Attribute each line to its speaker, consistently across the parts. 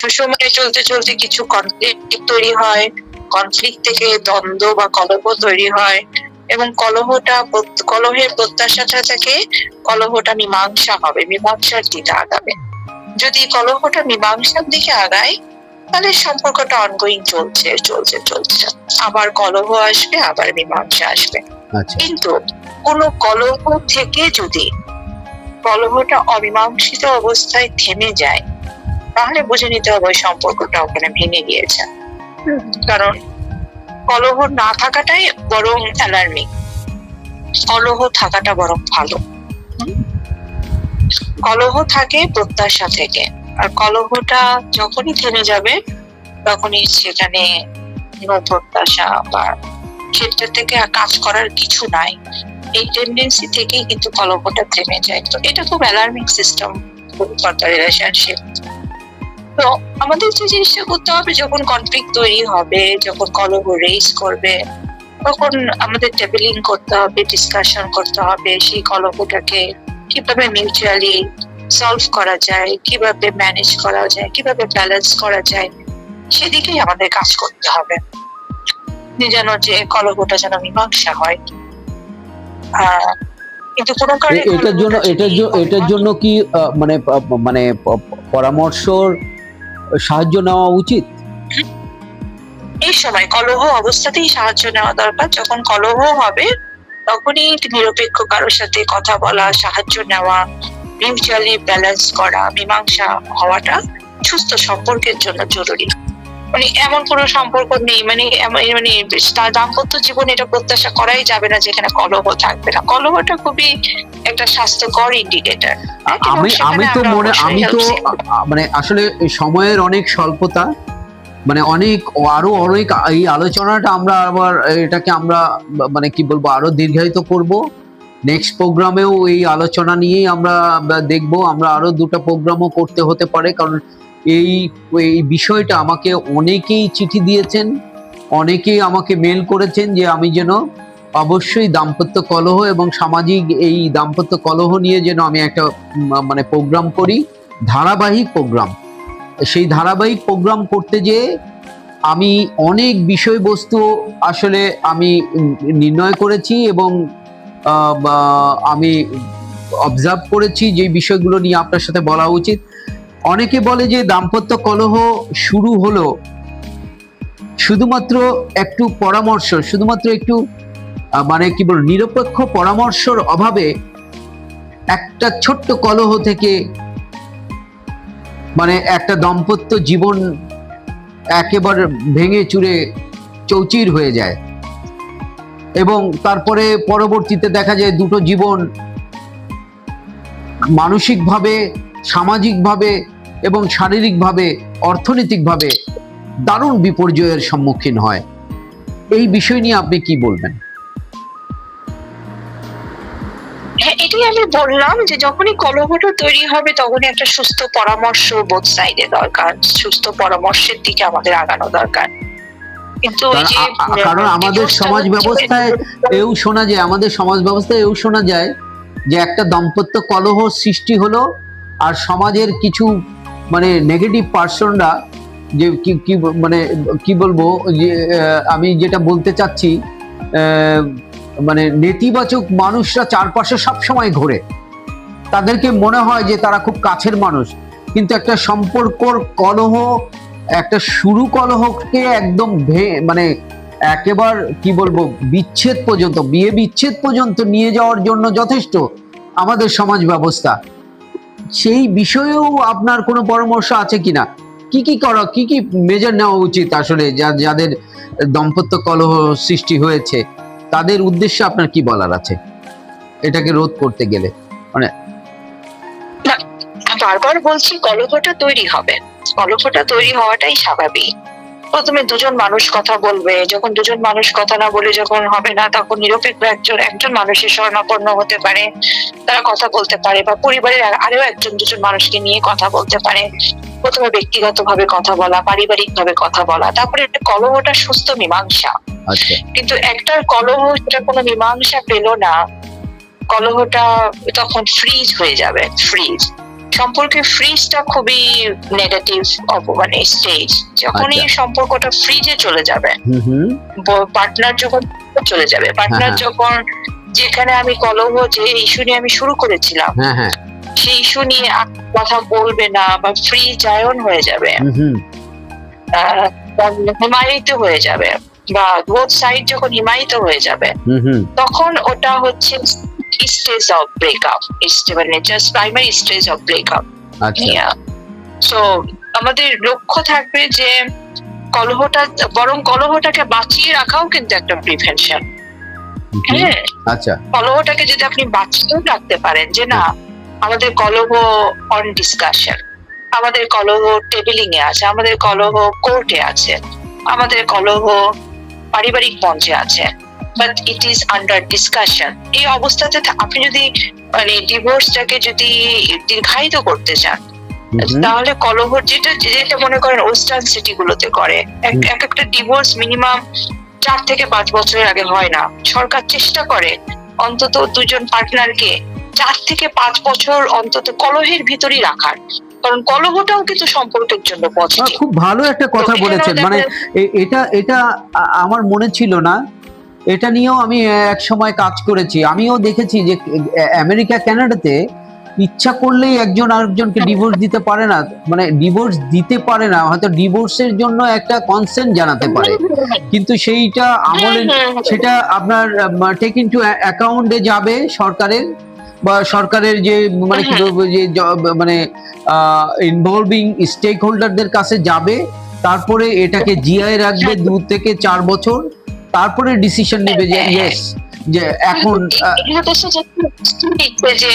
Speaker 1: সুষমায় চলতে চলতে কিছু কনফ্লিক্ট তৈরি হয়। কনফ্লিক্ট থেকে দ্বন্দ্ব বা কলহ তৈরি হয় এবং কলহটা কলহের প্রত্যাশাটা থেকে কলহটা মীমাংসা হবে মীমাংসার দিকে আগাবে। যদি কলহটা মীমাংসার দিকে আগায় তাহলে সম্পর্কটা অনগোয়িং চলছে চলছে চলছে। আবার কলহ আসবে আবার মীমাংসা আসবে।
Speaker 2: আচ্ছা।
Speaker 1: কিন্তু কোনো কলহ থেকে যদি কলহটা অমীমাংসিত অবস্থায় থেমে যায় তাহলে বুঝে নিতে হবে ওই সম্পর্কটা ওখানে ভেঙে গিয়েছে। কারণ কলহ না থাকাটাই বরং অ্যালার্মিং কলহ থাকাটা বরং ভালো। কলহ থাকে প্রত্যাশা থেকে। আর কলহটা যখনই থেমে যাবে, তখনই সেখানে প্রত্যাশা বা ক্ষেত্র থেকে কাজ করার কিছু নাই। এই টেন্ডেন্সি থেকেই কিন্তু কলহটা থেমে যায়। তো এটা খুব অ্যালার্মিং সিস্টেম রিলেশনশিপ তো আমাদের যে জিনিসটা করতে হবে যখন কনফ্লিক্ট তৈরি হবে যখন কলহ রেজ করবে তখন আমাদের টেবিলিং করতে হবে ডিসকাশন করতে হবে সেই কলহটাকে কীভাবে মিউচুয়ালি সলভ করা যায় কীভাবে ম্যানেজ করা যায় কীভাবে ব্যালেন্স করা যায় সেদিকেই আমাদের কাজ করতে হবে। যেন যে কলহটা যেন মীমাংসা হয়। কিন্তু কোনো কারণে
Speaker 2: এটার জন্য এটার জন্য এটার জন্য কি মানে মানে প- পরামর্শর সাহায্য নেওয়া উচিত?
Speaker 1: এই সময় কলহ অবস্থাতেই সাহায্য নেওয়া দরকার। যখন কলহ হবে, তখনই নিরপেক্ষ কারোর সাথে কথা বলা, সাহায্য নেওয়া মিউচুয়ালি ব্যালেন্স করা, মীমাংসা হওয়াটা সুস্থ সম্পর্কের জন্য জরুরি। মানে এমন কোনো সম্পর্ক নেই মানে মানে তা- দাম্পত্য জীবন এটা প্রত্যাশা করাই যাবে না যেখানে কলহ থাকবে না। কলহটা খুবই একটা স্বাস্থ্যকর ইন্ডিকেটর
Speaker 2: আমি আমি তো মনে আমি তো মানে আসলে সময়ের অনেক স্বল্পতা মানে অনেক আরও অনেক এই আলোচনাটা আমরা আবার এটাকে আমরা মানে কি বলব আরও দীর্ঘায়িত করব। নেক্সট প্রোগ্রামেও এই আলোচনা নিয়েই আমরা দেখব আমরা আরও দুটো প্রোগ্রামও করতে হতে পারে কারণ এই এই বিষয়টা আমাকে অনেকেই চিঠি দিয়েছেন, অনেকেই আমাকে মেল করেছেন যে আমি যেন অবশ্যই দাম্পত্য কলহ এবং সামাজিক এই দাম্পত্য কলহ নিয়ে যেন আমি একটা মানে প্রোগ্রাম করি, ধারাবাহিক প্রোগ্রাম সেই ধারাবাহিক প্রোগ্রাম করতে যেয়ে আমি অনেক বিষয়বস্তু আসলে আমি নির্ণয় করেছি এবং আমি অবজার্ভ করেছি যে বিষয়গুলো নিয়ে আপনার সাথে বলা উচিত। অনেকে বলে যে দাম্পত্য কলহ শুরু হলো শুধুমাত্র একটু পরামর্শ, শুধুমাত্র একটু মানে কি বল নিরপেক্ষ পরামর্শর অভাবে একটা ছোট্ট কলহ থেকে মানে একটা দাম্পত্য জীবন একেবারে ভেঙে চুরে চৌচির হয়ে যায়। এবং তারপরে পরবর্তীতে দেখা যায় দুটো জীবন মানসিকভাবে, সামাজিকভাবে এবং শারীরিকভাবে অর্থনৈতিকভাবে দারুণ বিপর্যয়ের সম্মুখীন হয়। এই বিষয় নিয়ে আপনি কি বলবেন?
Speaker 1: হ্যাঁ এটাই আমি বললাম যে যখনই কলহটা তৈরি হবে তখনই একটা সুস্থ পরামর্শ বোধ সাইডে দরকার। সুস্থ পরামর্শের দিকে আমাদের আগানো দরকার। কিন্তু
Speaker 2: কারণ আমাদের সমাজ ব্যবস্থায় এও শোনা যায় আমাদের সমাজ ব্যবস্থায় এও শোনা যায় যে একটা দাম্পত্য কলহ সৃষ্টি হলো আর সমাজের কিছু মানে নেগেটিভ পার্সনরা যে কি কি মানে কি বলব, যে আমি যেটা বলতে চাচ্ছি মানে নেতিবাচক মানুষরা চারপাশে সব সময় ঘোরে। তাদেরকে মনে হয় যে তারা খুব কাছের মানুষ। কিন্তু একটা সম্পর্কর কলহ, একটা শুরু কলহকে একদম ভে- মানে একেবার কি বলব, বিচ্ছেদ পর্যন্ত, বিয়ে বিচ্ছেদ পর্যন্ত নিয়ে যাওয়ার জন্য যথেষ্ট আমাদের সমাজ ব্যবস্থা। সেই বিষয়েও আপনার কোনো পরামর্শ আছে কিনা? কি কি করা, কি কি মেজার নেওয়া উচিত আসলে যাদের দম্পত্য কলহ সৃষ্টি হয়েছে? তাদের উদ্দেশ্যে আপনার কি বলার আছে? এটাকে রোধ করতে গেলে।
Speaker 1: মানে বারবার বলছি কলহটা তৈরি হবে। কলহটা তৈরি হওয়াটাই স্বাভাবিক। প্রথমে দুজন মানুষ কথা বলবে। যখন দুজন মানুষ কথা না বলে যখন হবে না তখন নিরপেক্ষ একজন একজন মানুষের শরণাপন্ন হতে পারে। তারা কথা বলতে পারে বা পরিবারের আর- একজন দুজন মানুষকে নিয়ে কথা বলতে পারে। প্রথমে ব্যক্তিগতভাবে কথা বলা পারিবারিক ভাবে কথা বলা তারপরে একটা কলহটা সুস্থ মীমাংসা।
Speaker 2: আচ্ছা।
Speaker 1: কিন্তু একটা কলহ যেটা কোনো মীমাংসা পেল না কলহটা তখন ফ্রিজ হয়ে যাবে ফ্রিজ সম্পর্কের ফ্রিজটা খুবই নেগেটিভ মানে স্টেজ যখনই
Speaker 2: আচ্ছা।
Speaker 1: সম্পর্কটা ফ্রিজে চলে যাবে পার্টনার যখন চলে যাবে পার্টনার
Speaker 2: হ্যাঁ।
Speaker 1: যখন যেখানে আমি কলহ যে ইস্যু নিয়ে আমি শুরু করেছিলাম
Speaker 2: হ্যাঁ হ্যাঁ।
Speaker 1: সেই ইস্যু নিয়ে কথা বলবে না বা ফ্রি জায়ন হয়ে যাবে।
Speaker 2: হুম হুম।
Speaker 1: আহ, হিমায়িত হয়ে যাবে বা বোথ সাইড যখন হিমায়িত হয়ে যাবে
Speaker 2: হুম হুম।
Speaker 1: তখন ওটা হচ্ছে স্টেজ অফ ব্রেকআপ মানে just primary stage of breakup
Speaker 2: আচ্ছা।
Speaker 1: সো আমাদের লক্ষ্য থাকবে যে কলহটা বরং কলহটাকে বাঁচিয়ে রাখাও কিন্তু একটা প্রিভেনশন হ্যাঁ।
Speaker 2: আচ্ছা।
Speaker 1: কলহটাকে যদি আপনি বাঁচিয়েও রাখতে পারেন যে না আমাদের কলহ অন ডিসকাশন আমাদের কলহ টেবিলিং এ আছে আমাদের কলহ কোর্টে আছে আমাদের কলহ পারিবারিক মঞ্চে আছে but it is under discussion এই অবস্থাতে আপনি যদি মানে ডিভোর্সটাকে যদি দীর্ঘায়িত করতে চান তাহলে কলহ যেটা যেটা মনে করেন ওয়েস্টার্ন সিটি গুলোতে করে এক- একটা ডিভোর্স মিনিমাম চার থেকে পাঁচ বছরের আগে হয় না। সরকার চেষ্টা করে অন্তত দুজন পার্টনারকে চার থেকে পাঁচ বছর অন্তত কলহের ভিতরই রাখার। কারণ কলহটাও কিন্তু সম্পর্কের জন্য
Speaker 2: আহ, খুব ভালো একটা কথা বলেছেন। মানে এটা এটা আমার মনে ছিল না এটা নিয়েও আমি এক সময় কাজ করেছি। আমিও দেখেছি যে আমেরিকা কানাডাতে ইচ্ছা করলেই একজন আরেকজনকে ডিভোর্স দিতে পারে না। মানে ডিভোর্স দিতে পারে না হয়তো ডিভোর্সের জন্য একটা কনসেন্ট জানাতে পারে। কিন্তু সেইটা আমলে সেটা আপনার টেক ইনটু অ্যাকাউন্টে যাবে সরকারের বা সরকারের যে মানে কি
Speaker 1: হ্যাঁ।
Speaker 2: বলব যে মানে ইনভলভিং স্টেক হোল্ডারদের কাছে যাবে। তারপরে এটাকে জিআই রাখবে দু থেকে চার বছর। তারপরে ডিসিশন নেবে যে
Speaker 1: হ্যাঁ।
Speaker 2: ইয়েস যে এখন
Speaker 1: যে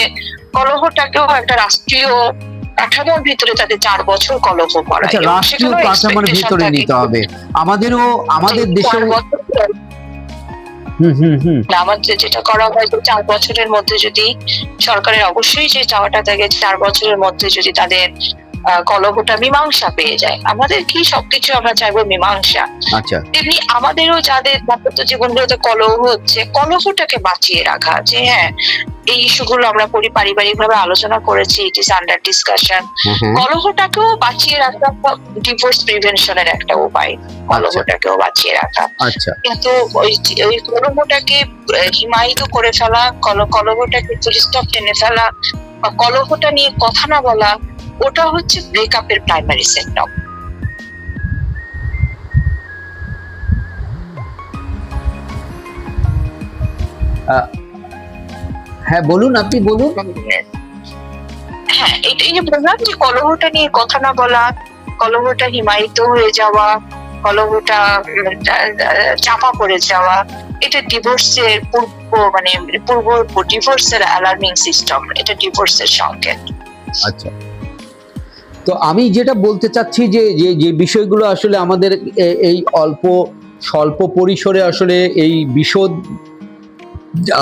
Speaker 1: কলহটাকেও একটা রাষ্ট্রীয় কাঠামোর ভিতরে তাদের চার বছর কলহ করা
Speaker 2: আচ্ছা রাষ্ট্রীয় কাঠামোর ভিতরে নিতে হবে। আমাদেরও আমাদের
Speaker 1: যেটা করা হয় যে চার বছরের মধ্যে যদি সরকারের অবশ্যই যে চাওয়াটা থাকে চার বছরের মধ্যে যদি তাদের কলহটা মীমাংসা পেয়ে যায়। আমাদের কি সবকিছু আমরা চাইব মীমাংসা?
Speaker 2: আচ্ছা।
Speaker 1: তেমনি আমাদেরও যাদের দাম্পত্য জীবনগুলোতে কলহ হচ্ছে কলহটাকে বাঁচিয়ে রাখা যে হ্যাঁ এই ইস্যুগুলো আমরা পরি পারিবারিক ভাবে আলোচনা করেছি ইট ইস আন্ডার ডিসকাশন কলহটাকেও বাঁচিয়ে রাখা ডিভোর্স প্রিভেনশনের একটা উপায় কলহটাকেও বাঁচিয়ে রাখা।
Speaker 2: আচ্ছা।
Speaker 1: কিন্তু ওই ওই কলহটাকে হিমায়িত করে ফেলা কল কলহটাকে স্টপ টেনে ফেলা বা কলহটা নিয়ে কথা না বলা ওটা হচ্ছে ব্রেকআপের প্রাইমারি সিমটম
Speaker 2: হ্যাঁ বলুন আপনি বলুন।
Speaker 1: হ্যাঁ এটাই যে বললাম যে কলহটা নিয়ে কথা না বলা কলহটা হিমায়িত হয়ে যাওয়া কলহটা চাপা পড়ে যাওয়া এটা ডিভোর্সের পূর্ব মানে পূর্ব ডিভোর্সের অ্যালার্মিং সিস্টেম এটা ডিভোর্সের সংকেত।
Speaker 2: আচ্ছা। তো আমি যেটা বলতে চাচ্ছি যে যে যে বিষয়গুলো আসলে আমাদের এই অল্প, স্বল্প পরিসরে আসলে এই বিশদ,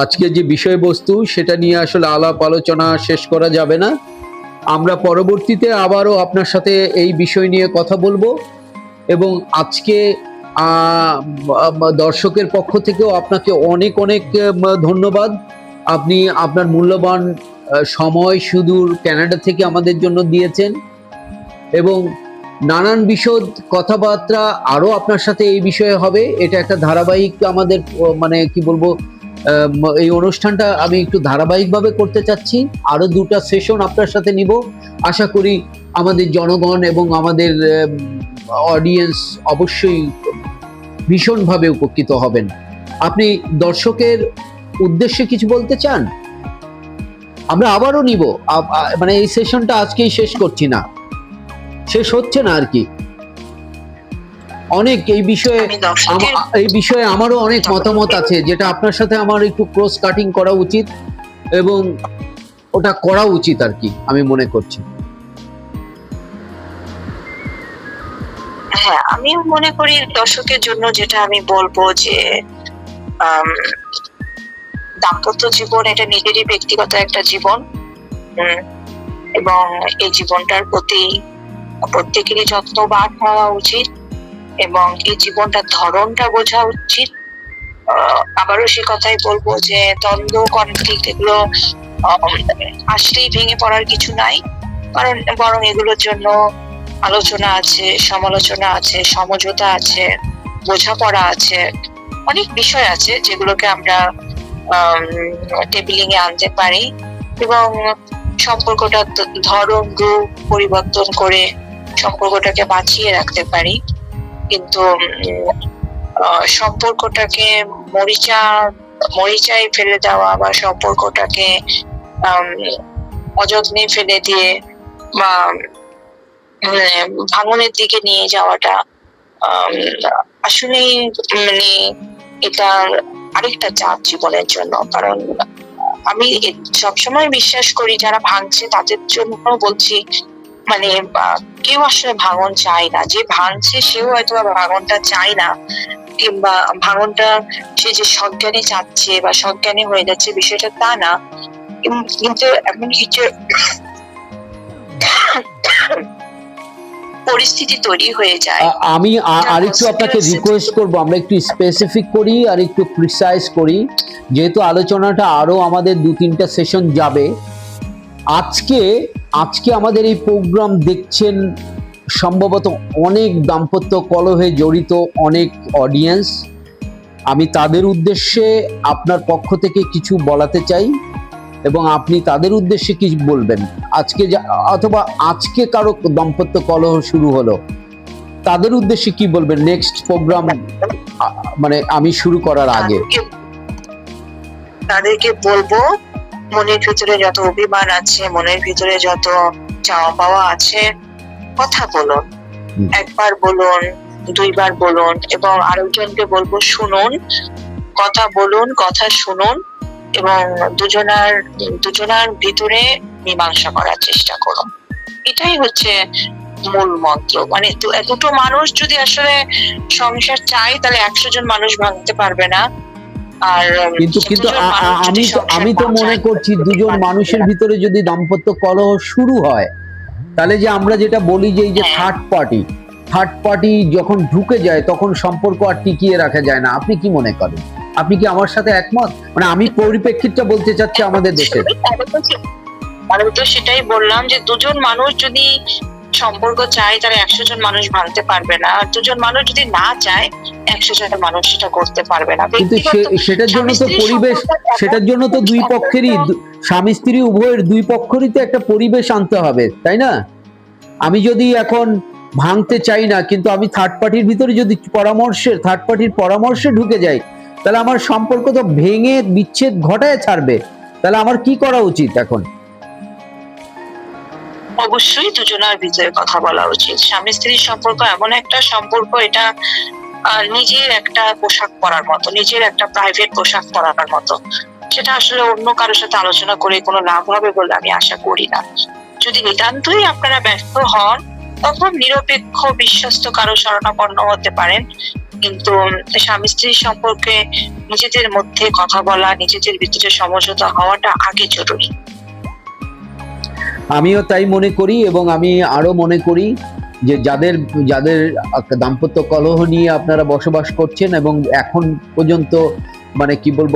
Speaker 2: আজকে যে বিষয়বস্তু সেটা নিয়ে আসলে আলাপ আলোচনা শেষ করা যাবে না। আমরা পরবর্তীতে আবারও আপনার সাথে এই বিষয় নিয়ে কথা বলব এবং আজকে দর্শকের পক্ষ থেকেও আপনাকে অনেক অনেক ধন্যবাদ। আপনি আপনার মূল্যবান সময় সুদূর কানাডা থেকে আমাদের জন্য দিয়েছেন। এবং নানান বিশদ কথাবার্তা আরও আপনার সাথে এই বিষয়ে হবে। এটা একটা ধারাবাহিক আমাদের মানে কি বলব এই অনুষ্ঠানটা আমি একটু ধারাবাহিকভাবে করতে চাচ্ছি। আরও দুটা সেশন আপনার সাথে নিব। আশা করি আমাদের জনগণ এবং আমাদের অডিয়েন্স অবশ্যই ভীষণভাবে উপকৃত হবেন। আপনি দর্শকের উদ্দেশ্যে কিছু বলতে চান? আমরা আবারও নিব। মানে এই সেশনটা আজকেই শেষ করছি না। শেষ হচ্ছে না আর কি। অনেক এই বিষয়ে এই বিষয়ে আমারও অনেক মতামত আছে যেটা আপনার সাথে আমার একটু ক্রস কাটিং করা উচিত এবং ওটা করা উচিত আর কি আমি মনে করছি।
Speaker 1: হ্যাঁ আমি মনে করি দর্শকের জন্য যেটা আমি বলব যে দাম্পত্য জীবন এটা নিজেরই ব্যক্তিগত একটা জীবন। এবং এই জীবনটার প্রতি প্রত্যেকেরই যত্নবান হওয়া উচিত এবং এই জীবনটার ধরনটা বোঝা উচিত। আবারও সে কথাই বলব যে দ্বন্দ্ব কনফ্লিক্ট এগুলো আসলেই ভেঙে পড়ার কিছু নাই। কারণ বরং এগুলোর জন্য আলোচনা আছে, সমালোচনা আছে, সমঝোতা আছে, বোঝাপড়া আছে, অনেক বিষয় আছে যেগুলোকে আমরা টেবিলিং এ আনতে পারি এবং সম্পর্কটা ধরন, রূপ পরিবর্তন করে সম্পর্কটাকে বাঁচিয়ে রাখতে পারি। কিন্তু সম্পর্কটাকে মরিচা মরিচায় ফেলে দেওয়া বা সম্পর্কটাকে অযত্নে ফেলে দিয়ে বা ভাঙনের দিকে নিয়ে যাওয়াটা আসলেই মানে এটা আরেকটা চাপ জীবনের জন্য। কারণ, আমি সবসময় বিশ্বাস করি, যারা ভাঙছে তাদের জন্য বলছি মানে কেউ আসলে ভাঙন চায় না। যে ভাঙছে সেও হয়তো বা ভাঙনটা চায় না। কিংবা ভাঙনটা সে যে সজ্ঞানে চাচ্ছে বা সজ্ঞানে হয়ে যাচ্ছে বিষয়টা তা না। কিন্তু এমন কিছু পরিস্থিতি তৈরি হয়ে যায়।
Speaker 2: আমি আ- আরেকটু আপনাকে রিকোয়েস্ট করব আমরা একটু স্পেসিফিক করি আর একটু প্রিসাইজ করি। যেহেতু আলোচনাটা আরও আমাদের দু তিনটা সেশন যাবে আজকে আজকে আমাদের এই প্রোগ্রাম দেখছেন সম্ভবত অনেক দাম্পত্য কলহে জড়িত অনেক অডিয়েন্স আমি তাদের উদ্দেশ্যে আপনার পক্ষ থেকে কিছু বলাতে চাই এবং আপনি তাদের উদ্দেশ্যে কি বলবেন? আজকে অথবা আজকে কারও দাম্পত্য কলহ শুরু হলো, তাদের উদ্দেশ্যে কি বলবেন? নেক্সট প্রোগ্রাম মানে আমি শুরু করার আগে।
Speaker 1: তাদেরকে বলব মনের ভিতরে যত অভিমান আছে মনের ভিতরে যত চাওয়া পাওয়া আছে কথা বলুন। একবার বলুন দুইবার বলুন এবং আরেকজনকে বলব শুনুন কথা বলুন কথা শুনুন এবং দুজনার দুজনার ভিতরে মীমাংসা করার চেষ্টা করুন। এটাই হচ্ছে মূল মন্ত্র। মানে দুটো মানুষ যদি আসলে সংসার চায় তাহলে একশো জন মানুষ ভাঙতে পারবে না। আর
Speaker 2: কিন্তু কিন্তু আমি তো আমি তো মনে করছি দুজন মানুষের ভিতরে যদি দাম্পত্য কলহ শুরু হয় তাহলে যে আমরা যেটা বলি যে এই যে। থার্ড পার্টি থার্ড পার্টি যখন ঢুকে যায় তখন সম্পর্ক আর টিকিয়ে রাখা যায় না। আপনি কি মনে করেন? আপনি কি আমার সাথে একমত? মানে আমি পরিপ্রেক্ষিতটা বলতে চাচ্ছি আমাদের দেশের।
Speaker 1: আমি তো সেটাই বললাম যে দুজন মানুষ যদি সম্পর্ক চায় তাহলে একশো জন মানুষ ভাঙতে পারবে না। আর দুজন মানুষ যদি না চায় একশো জন মানুষ সেটা করতে পারবে না।
Speaker 2: কিন্তু সেটার জন্য তো পরিবেশ সেটার জন্য তো দুই পক্ষেরই স্বামী স্ত্রী উভয়ের দুই পক্ষেরই তো একটা পরিবেশ আনতে হবে তাই না? আমি যদি এখন ভাঙতে চাই না কিন্তু আমি থার্ড পার্টির ভিতরে যদি পরামর্শের থার্ড পার্টির পরামর্শে ঢুকে যাই তাহলে আমার সম্পর্ক তো ভেঙে বিচ্ছেদ ঘটায় ছাড়বে। তাহলে আমার কি করা উচিত এখন?
Speaker 1: অবশ্যই দুজনের ভিতরে কথা বলা উচিত। স্বামী স্ত্রীর সম্পর্ক এমন একটা সম্পর্ক, এটা নিজের একটা পোশাক পরার মতো, নিজের একটা প্রাইভেট পোশাক পরার মতো। সেটা আসলে অন্য কারোর সাথে আলোচনা করে কোনো লাভ হবে বলে আমি আশা করি না। যদি নিতান্তই আপনারা ব্যস্ত হন, তখন নিরপেক্ষ বিশ্বস্ত কারও শরণাপন্ন হতে পারেন। কিন্তু স্বামী স্ত্রীর সম্পর্কে নিজেদের মধ্যে কথা বলা, নিজেদের ভিতরে সমঝোতা হওয়াটা আগে জরুরি।
Speaker 2: আমিও তাই মনে করি এবং আমি আরও মনে করি যে যাদের যাদের দাম্পত্য কলহ নিয়ে আপনারা বসবাস করছেন এবং এখন পর্যন্ত মানে কি বলব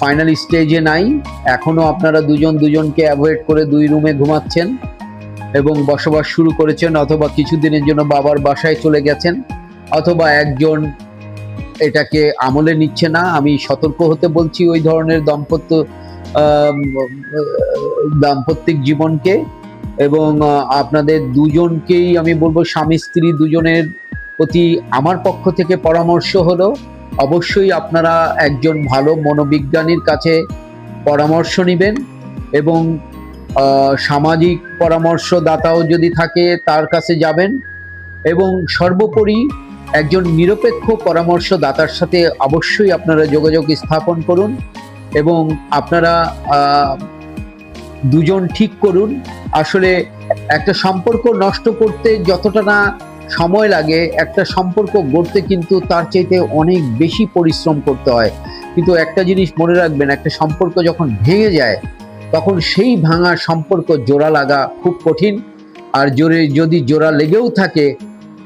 Speaker 2: ফাইনাল স্টেজে নাই, এখনও আপনারা দুজন দুজনকে অ্যাভয়েড করে দুই রুমে ঘুমাচ্ছেন এবং বসবাস শুরু করেছেন অথবা কিছুদিনের জন্য বাবার বাসায় চলে গেছেন অথবা একজন এটাকে আমলে নিচ্ছে না। আমি সতর্ক হতে বলছি ওই ধরনের দাম্পত্য দাম্পত্যিক জীবনকে এবং আপনাদের দুজনকেই আমি বলব স্বামী, স্ত্রী দুজনের প্রতি আমার পক্ষ থেকে পরামর্শ হলো, অবশ্যই আপনারা একজন ভালো মনোবিজ্ঞানীর কাছে পরামর্শ নেবেন এবং সামাজিক পরামর্শদাতাও যদি থাকে তার কাছে যাবেন এবং সর্বোপরি একজন নিরপেক্ষ পরামর্শদাতার সাথে অবশ্যই আপনারা যোগাযোগ স্থাপন করুন। এবং আপনারা দুজন ঠিক করুন। আসলে একটা সম্পর্ক নষ্ট করতে যতটা না সময় লাগে, একটা সম্পর্ক গড়তে কিন্তু তার চাইতে অনেক বেশি পরিশ্রম করতে হয়। কিন্তু একটা জিনিস মনে রাখবেন, একটা সম্পর্ক যখন ভেঙে যায়, তখন সেই ভাঙা সম্পর্ক জোড়া লাগা খুব কঠিন। আর জোরে যদি জোড়া লেগেও থাকে,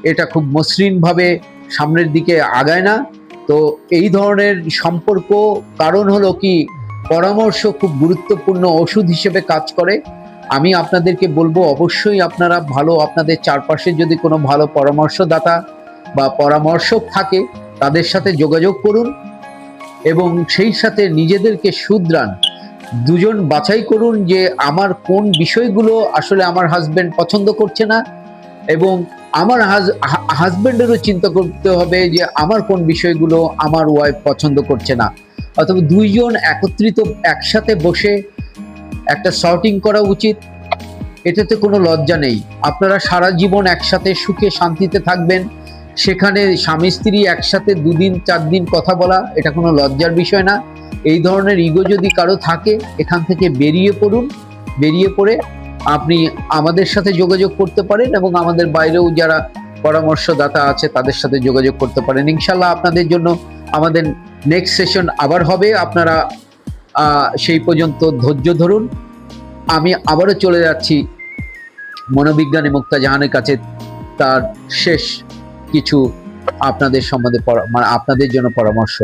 Speaker 2: এটা খুব মসৃণভাবে সামনের দিকে আগায় না। তো এই ধরনের সম্পর্ক কারণ হলো কি, পরামর্শ খুব গুরুত্বপূর্ণ ওষুধ হিসেবে কাজ করে। আমি আপনাদেরকে বলব, অবশ্যই আপনারা ভালো, আপনাদের চারপাশে যদি কোনো ভালো পরামর্শদাতা বা পরামর্শক থাকে, তাদের সাথে যোগাযোগ করুন এবং সেই সাথে নিজেদেরকে শুধরান। দুজন বাছাই করুন যে আমার কোন বিষয়গুলো আসলে আমার হাজব্যান্ড পছন্দ করছে না এবং আমার হাজবেন্ডেরও চিন্তা করতে হবে যে আমার কোন বিষয়গুলো আমার ওয়াইফ পছন্দ করছে না। অথবা দুইজন একত্রিত একসাথে বসে একটা শর্টিং করা উচিত, এটাতে কোনো লজ্জা নেই। আপনারা সারা জীবন একসাথে সুখে শান্তিতে থাকবেন, সেখানে স্বামী স্ত্রী একসাথে দুদিন চার দিন কথা বলা, এটা কোনো লজ্জার বিষয় না। এই ধরনের ইগো যদি কারও থাকে, এখান থেকে বেরিয়ে পড়ুন, বেরিয়ে পড়ে আপনি আমাদের সাথে যোগাযোগ করতে পারেন এবং আমাদের বাইরেও যারা পরামর্শদাতা আছে তাদের সাথে যোগাযোগ করতে পারেন। ইনশাল্লাহ আপনাদের জন্য আমাদের নেক্সট সেশন আবার হবে। আপনারা সেই পর্যন্ত ধৈর্য ধরুন। আমি আবারও চলে যাচ্ছি মনোবিজ্ঞানী মুক্তা জাহানের কাছে। তার শেষ কিছু আপনাদের সম্বন্ধে মানে আপনাদের জন্য পরামর্শ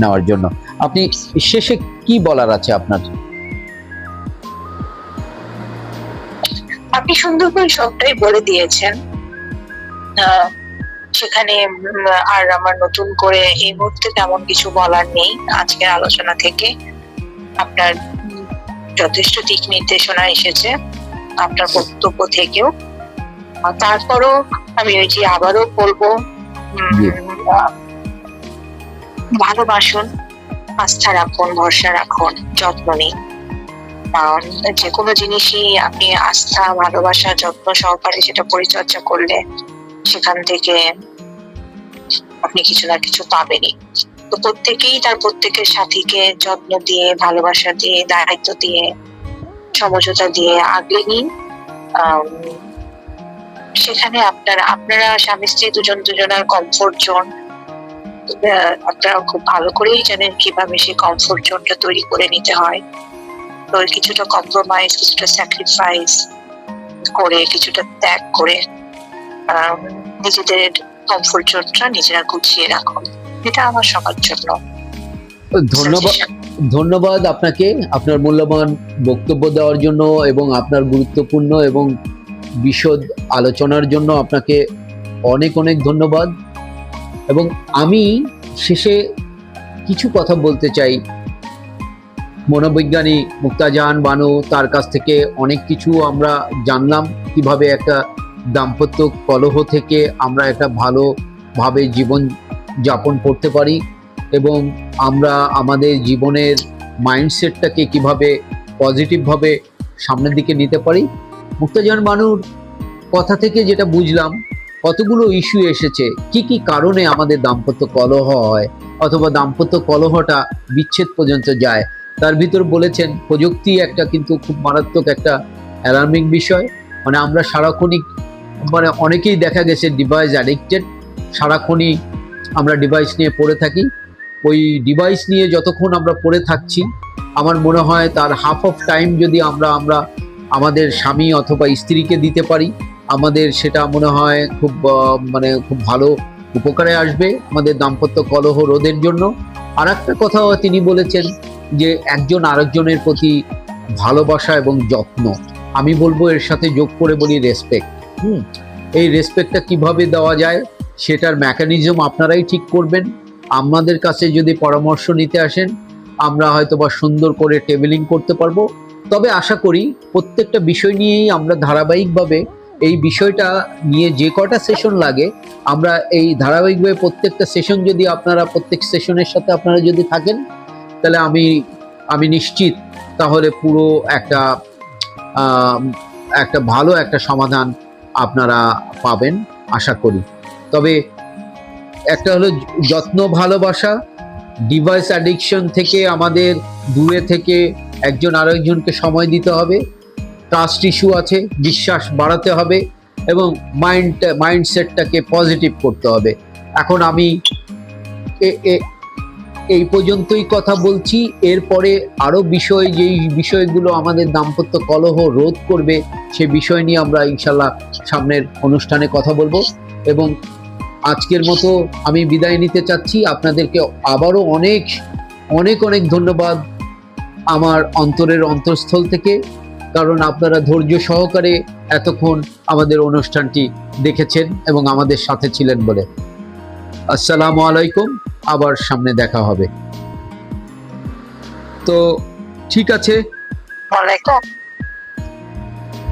Speaker 2: নেওয়ার জন্য। আপনি শেষে কি বলার আছে আপনার?
Speaker 1: আপনি সুন্দর করে সবটাই বলে দিয়েছেন। সেখানে আর আমার নতুন করে এই মুহূর্তে তেমন কিছু বলার নেই আজকের আলোচনা থেকে। আপনার যথেষ্ট দিক নির্দেশনা এসেছে আপনার বক্তব্য থেকেও। তারপরও আমি ওই যে আবারও বলব ভালোবাসুন আস্থা রাখুন ভরসা রাখুন যত্ন নিন। কারণ যে কোনো জিনিসই আপনি আস্থা, ভালোবাসা, যত্ন সহকারে সেটা পরিচর্যা করলে সেখান থেকে আপনি কিছু না কিছু পাবেনই। তো প্রত্যেকেই তার প্রত্যেকের সাথীকে যত্ন দিয়ে, ভালোবাসা দিয়ে, দায়িত্ব দিয়ে, সমঝোতা দিয়ে আগলে নিন। সেখানে আপনারা আপনারা স্বামী, স্ত্রী দুজন দুজনের কমফোর্ট জোন আপনারা খুব ভালো করেই জানেন কীভাবে সেই কমফোর্ট জোনটা তৈরি করে নিতে হয়। তো কিছুটা কম্প্রোমাইজ কিছুটা স্যাক্রিফাইস করে কিছুটা ত্যাগ করে নিজেদের কমফোর্ট জোনটা নিজেরা গুছিয়ে রাখো। এটা আমার সবার জন্য।
Speaker 2: ধন্যবাদ ধন্যবাদ আপনাকে আপনার মূল্যবান বক্তব্য দেওয়ার জন্য এবং আপনার গুরুত্বপূর্ণ এবং বিশদ আলোচনার জন্য আপনাকে অনেক অনেক ধন্যবাদ। এবং আমি শেষে কিছু কথা বলতে চাই। মনোবিজ্ঞানী মুক্তাজাহান বানু তার কাছ থেকে অনেক কিছু আমরা জানলাম, কীভাবে একটা দাম্পত্য কলহ থেকে আমরা একটা ভালোভাবে জীবন যাপন করতে পারি এবং আমরা আমাদের জীবনের মাইন্ডসেটটাকে কীভাবে পজিটিভভাবে সামনের দিকে নিতে পারি। মুক্তাজান বানুর কথা থেকে যেটা বুঝলাম, কতগুলো ইস্যু এসেছে, কি কি কারণে আমাদের দাম্পত্য কলহ হয়, অথবা দাম্পত্য কলহটা বিচ্ছেদ পর্যন্ত যায় তার ভিতর বলেছেন, প্রযুক্তি একটা কিন্তু খুব মারাত্মক একটা অ্যালার্মিং বিষয়। মানে আমরা সারাক্ষণিক মানে অনেকেই দেখা গেছে ডিভাইস অ্যাডিক্টেড সারাক্ষণই আমরা ডিভাইস নিয়ে পড়ে থাকি। ওই ডিভাইস নিয়ে যতক্ষণ আমরা পড়ে থাকছি, আমার মনে হয় তার হাফ অফ টাইম যদি আমরা আমরা আমাদের স্বামী অথবা স্ত্রীকে দিতে পারি, আমাদের সেটা মনে হয় খুব মানে খুব ভালো উপকারে আসবে আমাদের দাম্পত্য কলহ রোধের জন্য। আর একটা কথা তিনি বলেছেন যে একজন আরেকজনের প্রতি ভালোবাসা এবং যত্ন। আমি বলব এর সাথে যোগ করে বলি রেসপেক্ট হুম, এই রেসপেক্টটা কীভাবে দেওয়া যায় সেটার মেকানিজম আপনারাই ঠিক করবেন। আমাদের কাছে যদি পরামর্শ নিতে আসেন, আমরা হয়তো বা সুন্দর করে টেবিলিং করতে পারব। তবে আশা করি প্রত্যেকটা বিষয় নিয়েই আমরা ধারাবাহিকভাবে এই বিষয়টা নিয়ে যে কটা সেশন লাগে, আমরা এই ধারাবাহিকভাবে প্রত্যেকটা সেশন যদি আপনারা প্রত্যেক সেশনের সাথে আপনারা যদি থাকেন তাহলে আমি আমি নিশ্চিত তাহলে পুরো একটা একটা ভালো একটা সমাধান আপনারা পাবেন, আশা করি। তবে একটা হলো যত্ন ভালোবাসা ডিভাইস অ্যাডিকশন থেকে আমাদের দূরে থেকে একজন আরেকজনকে সময় দিতে হবে ট্রাস্ট ইস্যু আছে, বিশ্বাস বাড়াতে হবে এবং মাইন্ড মাইন্ডসেটটাকে পজিটিভ করতে হবে। এখন আমি এই পর্যন্তই কথা বলছি। এরপরে আরও বিষয়, যেই বিষয়গুলো আমাদের দাম্পত্য কলহ রোধ করবে, সে বিষয় নিয়ে আমরা ইনশাল্লাহ সামনের অনুষ্ঠানে কথা বলব। এবং আজকের মতো আমি বিদায় নিতে চাচ্ছি। আপনাদেরকে আবারও অনেক অনেক অনেক ধন্যবাদ আমার অন্তরের অন্তঃস্থল থেকে। কারণ আপনারা ধৈর্য সহকারে এতক্ষণ আমাদের অনুষ্ঠানটি দেখেছেন এবং আমাদের সাথে ছিলেন বলে। আসসালামু আলাইকুম। আবার সামনে দেখা হবে। তো ঠিক আছে।